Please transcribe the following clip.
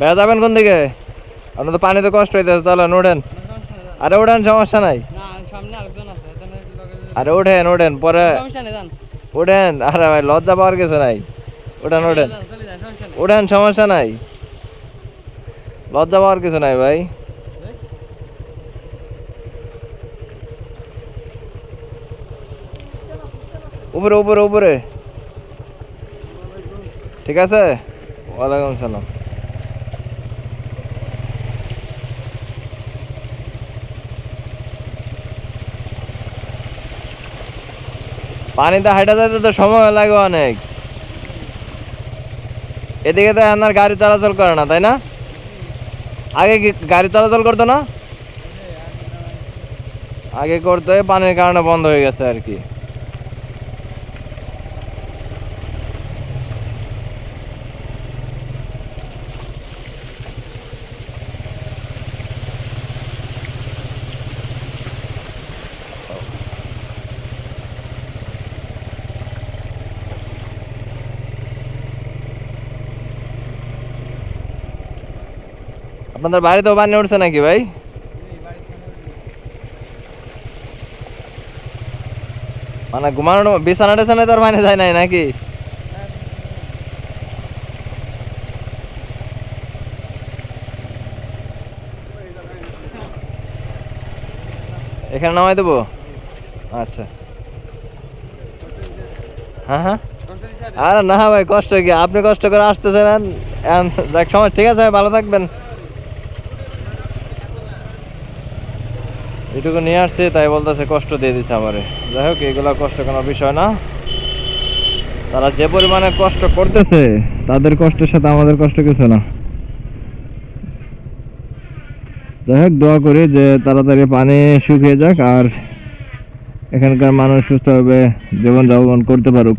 ভাইয়া যাবেন কোন দিকে? আপনার তো পানিতে কষ্ট হইতেছে চলেন ওঠেন আরে ওঠেন সমস্যা নাই। আরে ওঠেন ওঠেন পরে ওঠেন আরে ভাই লজ্জা পাওয়ার কিছু নাই। ওঠেন ওঠেন যান, চলে যান সমস্যা নেই। ওঠেন সমস্যা নাই। লজ্জা পাওয়ার কিছু নাই ভাই। উপরে উপরে উপরে। ঠিক আছে? ওয়ালাইকুম সালাম। পানিতে হাইটা যাইতে তো সময় লাগে অনেক। এদিকে তো আপনার গাড়ি চলাচল করে না, তাই না? আগে কি গাড়ি চলাচল করতো না? আগে করতো পানির কারণে বন্ধ হয়ে গেছে আর কি। আপনাদের বাড়িতেও পানি উঠছে নাকি ভাই? মানে ঘুমানো বিছানা টেছানায় তোর পানি যায় নাই নাকি? এখানে নামাই দেবো? আচ্ছা। হ্যাঁ হ্যাঁ। আরে না ভাই, কষ্ট কি? আপনি কষ্ট করে আসতেছেন যাক, সময় ঠিক আছে ভালো থাকবেন। এটুকু নিয়ে আসছে, তাই বলতেছে কষ্ট দিয়ে দিচ্ছে আমারে। যাই হোক, এগুলো কষ্ট কোনো বিষয় না। তারা যে পরিমাণে কষ্ট করতেছে, তাদের কষ্টের সাথে আমাদের কষ্ট কিছু না। যাই হোক, দোয়া করি যে তাড়াতাড়ি পানি শুকিয়ে যাক আর এখানকার মানুষ সুস্থভাবে জীবনযাপন করতে পারুক।